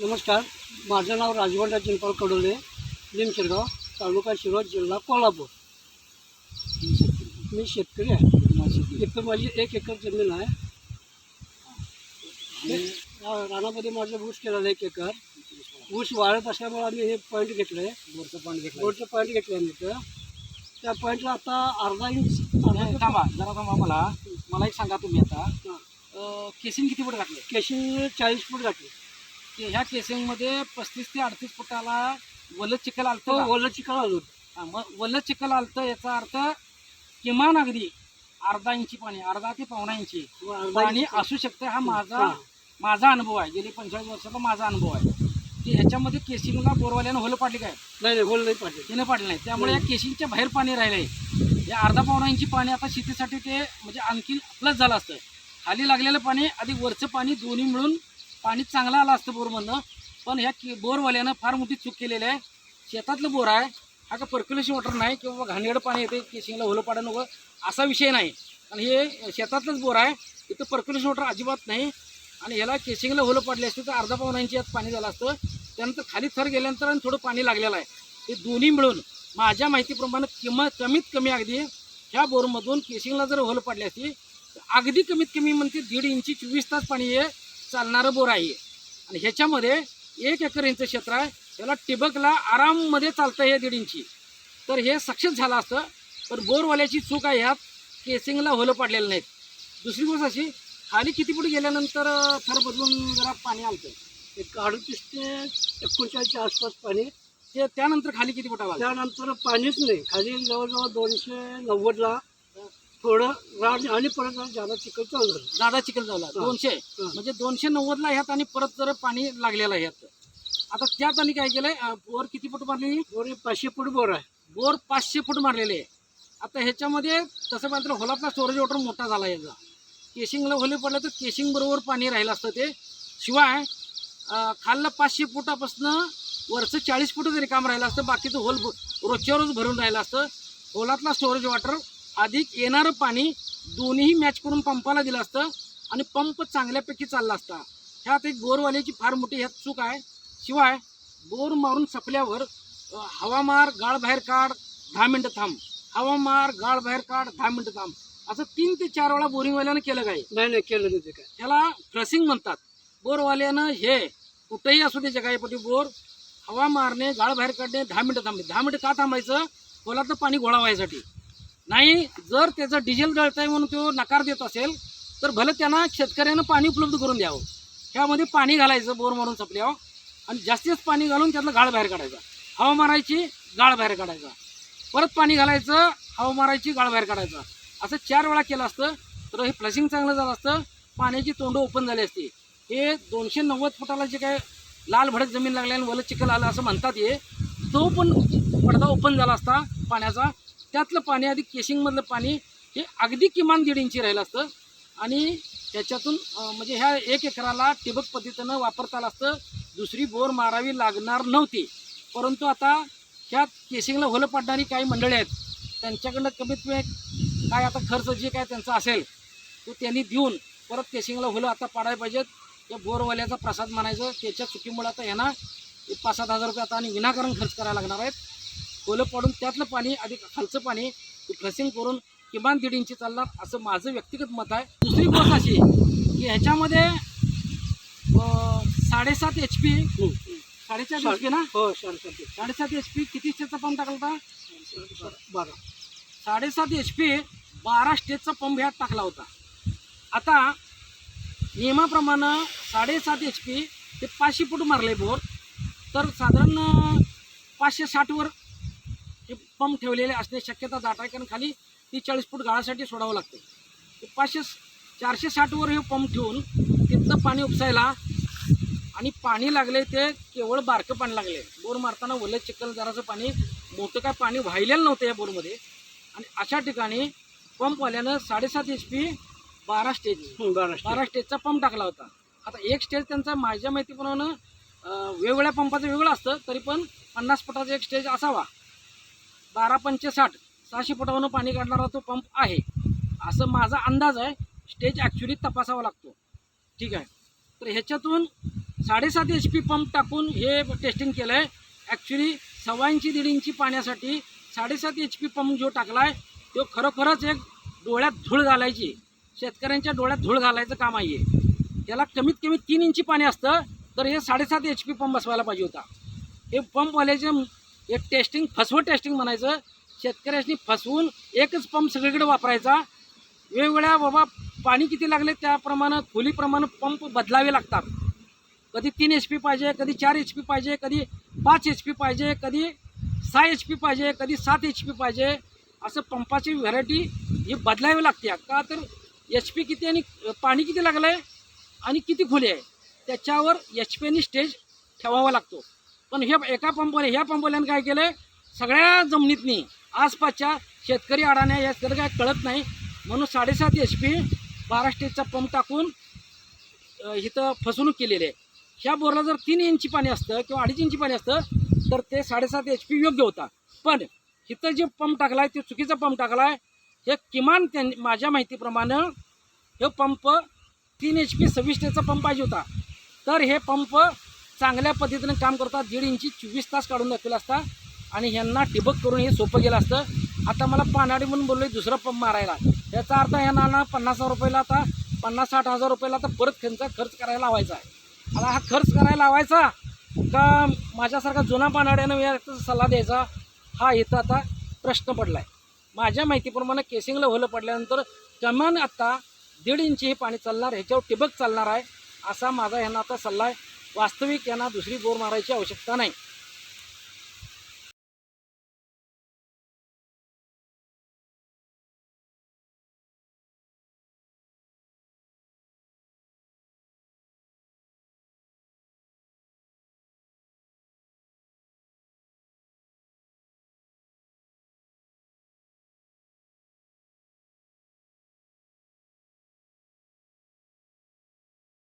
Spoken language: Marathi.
नमस्कार. माझं नाव राजवंडा चिंपाळ कडोले लिमशिरगाव तालुका शिरोळ जिल्हा कोल्हापूर. मी शेतकरी आहे. इथं माझी एक एकर जमीन आहे. रानामध्ये माझं ऊस केलेलं आहे एक एकर. ऊस वाळत असल्यामुळे आम्ही हे पॉईंट घेतलं आहे बोरचं पाणी घेतलं बोरचं पॉईंट घेतलं आहे इथं. त्या पॉईंटला आता अर्धा इंच थांबा जरा थांबा मला. मला एक सांगा तुम्ही आता. हां. केसिंग किती फूट घातले केशिंग चाळीस फूट घातली की ह्या केसिंगमध्ये पस्तीस ते अडतीस फुटाला वल्ल चिखल आलतं का? ओलं चिकन आलो हा, मग वल्ल चिखल आलतं याचा अर्थ किमान अगदी अर्धा इंची पाणी अर्धा ते पावणा इंची पाणी असू शकतं. हा माझा हां. माझा अनुभव आहे. गेली पंचेचाळीस वर्षाचा माझा अनुभव आहे. की ह्याच्यामध्ये केसिंगला बोरवाल्यानं होलं पाडली काय? नाही नाही ओलं नाही पाहिजे तिने पाडलं नाही. त्यामुळे या केशिंगच्या बाहेर पाणी राहिलंय. हे अर्धा पावणा इंची पाणी आता शेतीसाठी ते म्हणजे आणखी प्लस झालं असतं. खाली लागलेलं पाणी अधिक वरचं पाणी दोन्ही मिळून पाणी चांगलं आलं असतं बोरमधनं. पण ह्या की बोरवाल्यानं फार मोठी चूक केलेली आहे. शेतातलं बोर आहे. हा का पर्क्युलेशन वॉटर नाही किंवा घाणेरडं पाणी येते केशिंगला होलं पाडा नको. असा विषय नाही. आणि हे शेतातलंच बोर आहे. इथं पर्क्युलेशन वॉटर अजिबात नाही. आणि ह्याला केशिंगला होलं पडले असते तर अर्धा पावनांची इंची यात पाणी झालं असतं. त्यानंतर खाली थर गेल्यानंतर आणि थोडं पाणी लागलेलं आहे. हे दोन्ही मिळून माझ्या माहितीप्रमाणे किंमत कमीत कमी अगदी ह्या बोरमधून केशिंगला जर होलं पडली असती तर अगदी कमीत कमी म्हणते दीड इंची चोवीस तास पाणी हे चालणारं बोर आहे. आणि ह्याच्यामध्ये एक एकर इंच क्षेत्र आहे. त्याला टिबकला आराममध्ये चालतं हे दीड इंची. तर हे सक्सेस झालं असतं. पण बोरवाल्याची चूक आहे ह्यात. केसिंगला होलं पडलेलं नाहीत. दुसरी गोष्ट अशी खाली किती फूट गेल्यानंतर थर बदलून जरा पाणी आलतं. एक अडतीस ते एकोणचाळीसच्या आसपास पाणी. ते त्यानंतर खाली किती फुटा आलं? त्यानंतर पाणीच नाही. खाली जवळजवळ दोनशे नव्वदला थोडं राड आणि परत जादा चिकन चालू झालं. जादा चिखल झाला. दोनशे. म्हणजे दोनशे नव्वदला ह्यात आणि परत जर पाणी लागलेलं आहे ह्यात. आता त्यात आणि काय केलंय? बोर किती फूट मारली दोन पाचशे फूट बोर आहे. बोर पाचशे फूट मारलेले आहे. आता ह्याच्यामध्ये तसं पाहिलं तर होलातला स्टोरेज वॉटर मोठा झाला याचा. केशिंगला होले पडलं तर केशिंग बरोबर पाणी राहिलं असतं ते. शिवाय अं, खालनं पाचशे फुटापासनं वरचं चाळीस फूट जरी काम राहिलं असतं बाकीचं होल रोजच्या रोज भरून राहिलं असतं होलातला स्टोरेज वॉटर अधिक येणारं पाणी दोन्हीही मॅच करून पंपाला दिलं असतं आणि पंप चांगल्यापैकी चालला असता. ह्यात एक बोरवाल्याची फार मोठी ह्यात चूक आहे. शिवाय बोर मारून संपल्यावर अ, हवा मार गाळ बाहेर काढ दहा मिनटं थांब. हवा मार गाळ बाहेर काढ दहा मिनटं थांब. असं तीन ते चार वेळा बोरिंगवाल्यानं केलं काय? नाही नाही केलं नाही ते काय. त्याला फ्लसिंग म्हणतात. बोरवाल्यानं हे कुठेही असू दे जगाईपटी बोर हवा मारणे गाळ बाहेर काढणे दहा मिनटं थांबणे. दहा मिनटं का थांबायचं? खोलातलं पाणी गोळा व्हायसाठी. नाही जर त्याचं डिझेल जळतंय म्हणून तो नकार देत असेल तर भले त्यांना शेतकऱ्यानं पाणी उपलब्ध करून द्यावं. ह्यामध्ये पाणी घालायचं बोर मारून संपल्यावर. आणि जास्तीत पाणी घालून त्यातलं गाळ बाहेर काढायचा. हवा मारायची गाळ बाहेर काढायचा. परत पाणी घालायचं हवा मारायची गाळ बाहेर काढायचा. असं चार वेळा केलं असतं तर हे फ्लशिंग चांगलं झालं असतं पाण्याची तोंडं ओपन झाली असती. हे दोनशे नव्वद फुटाला जे काय लाल भडक जमीन लागली आणि वलं चिखल आलं असं म्हणतात हे तो पण पडदा ओपन झाला असता पाण्याचा. त्यातलं पाणी आधी केशिंगमधलं पाणी हे अगदी किमान दीड इंची राहिलं असतं. आणि त्याच्यातून म्हणजे ह्या एक एकराला ठिबक पद्धतीनं वापरता आलं असतं. दुसरी बोर मारावी लागणार नव्हती. परंतु आता ह्या केसिंगला होलं पाडणारी काही मंडळी आहेत त्यांच्याकडनं कमीत कमी काय आता खर्च जे काय त्यांचा असेल तो त्यांनी देऊन परत केसिंगला होलं आता पाडायला पाहिजेत. या बोरवाल्याचा प्रसाद म्हणायचं त्याच्या चुकीमुळे आता ह्यांना एक पाच सात हजार रुपये आता आणि विनाकारण खर्च करायला लागणार आहेत. होलं पाडून त्यातलं पाणी अधिक खालचं पाणी फ्लशिंग करून किमान दीड इंची चालणार असं माझं व्यक्तिगत मत आहे. दुसरी गोष्ट अशी की ह्याच्यामध्ये साडेसात एच पी हं. साडेचार एच पी ना? हो साडेसात साडेसात एच पी किती स्टेजचा पंप टाकला होता? बारा. साडेसात एच पी बारा स्टेजचा पंप ह्यात टाकला होता. आता नियमाप्रमाणे साडेसात एच पी ते पाचशे फूट मारले बोर. तर साधारण पाचशे साठवर हे पंप ठेवलेले असण्याची शक्यता दाट आहे. कारण खाली तीस चाळीस फूट गाळासाठी सोडावं लागतं. ते पाचशे चारशे साठवर हे पंप ठेवून तिथलं पाणी उपसायला आणि पाणी लागले ते केवळ बारकं पाणी लागले. बोर मारताना ओलं चिखल जराचं पाणी मोठं काय पाणी व्हायलेलं नव्हतं या बोरमध्ये. आणि अशा ठिकाणी पंपवाल्यानं साडेसात एच पी बारा स्टेज बारा बारा स्टेजचा पंप टाकला होता. आता एक स्टेज त्यांचा माझ्या माहितीप्रमाणे वेगवेगळ्या पंपाचं वेगळं असतं तरी पण पन्नास फुटाचा एक स्टेज असावा. बारा पंचे साठ सहाशे फुटावरून पाणी काढणारा तो पंप आहे. असं माझा अंदाज आहे. स्टेज ॲक्च्युली तपासावा लागतो. ठीक आहे. तर ह्याच्यातून साडेसात एच पी पंप टाकून हे टेस्टिंग केलं आहे ॲक्च्युली सव्वा इंची दीड इंची पाण्यासाठी साडेसात एच पी पंप जो टाकला आहे तो खरोखरच एक डोळ्यात धूळ घालायची. शेतकऱ्यांच्या डोळ्यात धूळ घालायचं काम आहे. त्याला कमीत कमी तीन इंची पाणी असतं तर हे साडेसात एच पी पंप बसवायला पाहिजे होता. हे पंपवाल्याचे एक टेस्टिंग फसवं टेस्टिंग म्हणायचं. शेतकऱ्यांनी फसवून एकच पंप सगळीकडे वापरायचा. वेगवेगळ्या बाबा पाणी किती लागले त्याप्रमाणे खोलीप्रमाणे पंप बदलावे लागतात. कधी तीन एच पी पाहिजे कधी चार एच पी पाहिजे कधी पाच एच पी पाहिजे कधी सहा एच पी पाहिजे कधी सात एच पी पाहिजे. असं पंपाची व्हरायटी ही बदलावी लागते. का तर एच पी किती आणि पाणी किती लागलं आहे आणि किती खोली आहे त्याच्यावर एच पी आणि स्टेज ठेवावा लागतो. पण हे एका पंपाने ह्या पंपाल्यानं काय केलं आहे सगळ्या जमिनीतनी आसपासच्या शेतकरी अडाण्या या शेतकरी काय कळत नाही. म्हणून साडेसात एच पी बारा स्टेजचा पंप टाकून इथं फसवणूक केलेली आहे. ह्या बोरला जर तीन इंची पाणी असतं किंवा अडीच इंची पाणी असतं तर ते साडेसात एच पी योग्य होता. पण इथं जे पंप टाकला आहे ते चुकीचा पंप टाकला आहे हे किमान त्यां माझ्या माहितीप्रमाणे हे पंप तीन एच पी सव्वीसटेचा पंप पाहिजे होता. तर हे पंप चांगल्या पद्धतीनं काम करतात. दीड इंची चोवीस तास काढून दाखवला असता आणि ह्यांना ठिबक करून हे सोपं गेलं असतं. आता मला पानाडी म्हणून बोललो दुसरा पंप मारायला. याचा अर्थ ह्यांना ना पन्नास हजार रुपयाला आता पन्नास साठ हजार रुपयाला आता परत त्यांचा खर्च करायला लावायचा आहे. आता हा खर्च करायला लावायचा का माझ्यासारखा जुना पानाड्यानं याचा सल्ला द्यायचा? हा इथं आता प्रश्न पडला आहे माझ्या माहितीप्रमाणे केसिंगला होलं पडल्यानंतर कमान आत्ता दीड इंची हे पाणी चालणार ह्याच्यावर टिबक चालणार आहे असा माझा ह्यांना आता सल्ला आहे. वास्तविक यांना दुसरी बोर मारायची आवश्यकता नाही.